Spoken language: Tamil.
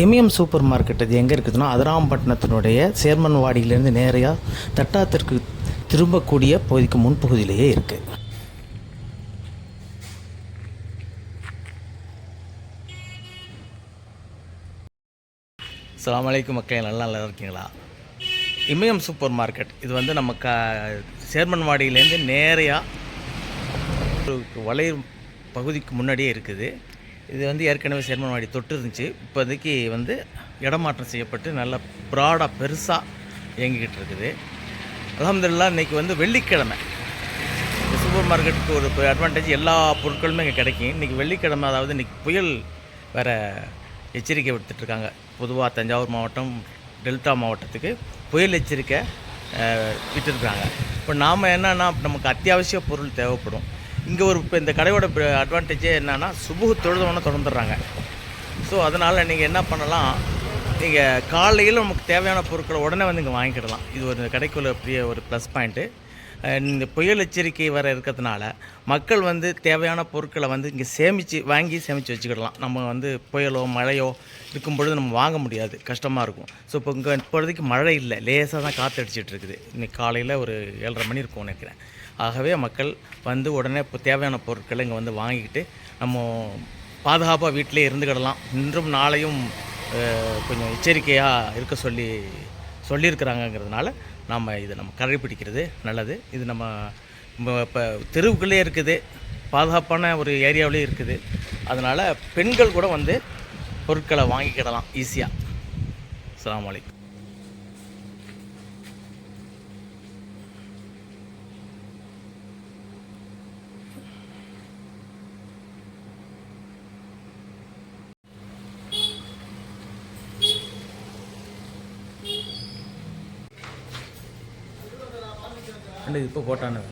எம்எம் சூப்பர் மார்க்கெட் அது எங்கே இருக்குதுன்னா அதிராம்பட்டினத்தினுடைய சேர்மன் வாடியிலேருந்து நேரையாக தட்டாத்திற்கு திரும்பக்கூடிய பகுதிக்கு முன்பகுதியிலேயே இருக்குது அஸ்ஸலாமு மக்கள் நல்லா நல்லா இருக்கீங்களா? Imayam super market. இது வந்து நம்ம க சேர்மன்வாடியிலேருந்து நேரையாக ஒரு வளையும் பகுதிக்கு முன்னாடியே இருக்குது. இது வந்து ஏற்கனவே சேர்மன் வாடி தொட்டு இருந்துச்சு. இப்போதைக்கு வந்து இடமாற்றம் செய்யப்பட்டு நல்ல ப்ராடாக பெருசாக இயங்கிக்கிட்டு இருக்குது. அலமதுல்லா இன்றைக்கி வந்து வெள்ளிக்கிழமை. சூப்பர் மார்க்கெட்டுக்கு ஒரு அட்வான்டேஜ் எல்லா பொருட்களுமே இங்கே கிடைக்கும். இன்றைக்கி வெள்ளிக்கிழமை அதாவது இன்றைக்கி புயல் வேறு எச்சரிக்கை விடுத்துட்ருக்காங்க. பொதுவாக தஞ்சாவூர் மாவட்டம் டெல்டா மாவட்டத்துக்கு புயல் எச்சரிக்கை விட்டுருக்குறாங்க. விட்டுருக்காங்க இப்போ நாம் என்னன்னா நமக்கு அத்தியாவசிய பொருள் தேவைப்படும். இங்கே ஒரு இப்போ இந்த கடையோட அட்வான்டேஜே என்னென்னா சுபுகு தொழுதவொன்னே திறந்துடுறாங்க. ஸோ அதனால் நீங்கள் என்ன பண்ணலாம் நீங்கள் காலையில் நமக்கு தேவையான பொருட்களை உடனே வந்து இங்கே வாங்கிக்கிடலாம். இது ஒரு கடைக்குள்ள பெரிய ஒரு ப்ளஸ் பாயிண்ட்டு இந்த புயல் எச்சரிக்கை வர இருக்கிறதுனால மக்கள் வந்து தேவையான பொருட்களை வந்து இங்கே சேமித்து வாங்கி சேமித்து வச்சுக்கிடலாம். நம்ம வந்து புயலோ மழையோ இருக்கும் பொழுது நம்ம வாங்க முடியாது. கஷ்டமாக இருக்கும். ஸோ இப்போ இங்கே இப்போதைக்கு மழை இல்லை. லேசாக தான் காற்று அடிச்சிட்டு இருக்குது. இன்னைக்கு காலையில் ஒரு ஏழரை மணி இருக்கும்னு நினைக்கிறேன். ஆகவே மக்கள் வந்து உடனே இப்போ தேவையான பொருட்களை இங்கே வந்து வாங்கிக்கிட்டு நம்ம பாதுகாப்பாக வீட்டிலே இருந்துக்கிடலாம். இன்றும் நாளையும் கொஞ்சம் எச்சரிக்கையாக இருக்க சொல்லி சொல்லியிருக்கிறாங்கங்கிறதுனால நாம் இதை நம்ம கடைப்பிடிக்கிறது நல்லது. இது நம்ம இப்போ தெருவுக்குள்ளே இருக்குது பாதுகாப்பான ஒரு ஏரியாவிலே இருக்குது. அதனால் பெண்கள் கூட வந்து பொருட்களை வாங்கிக்கிடலாம் ஈஸியாக അല്ല ഇതിപ്പോൾ ഫോട്ടോ ആണ്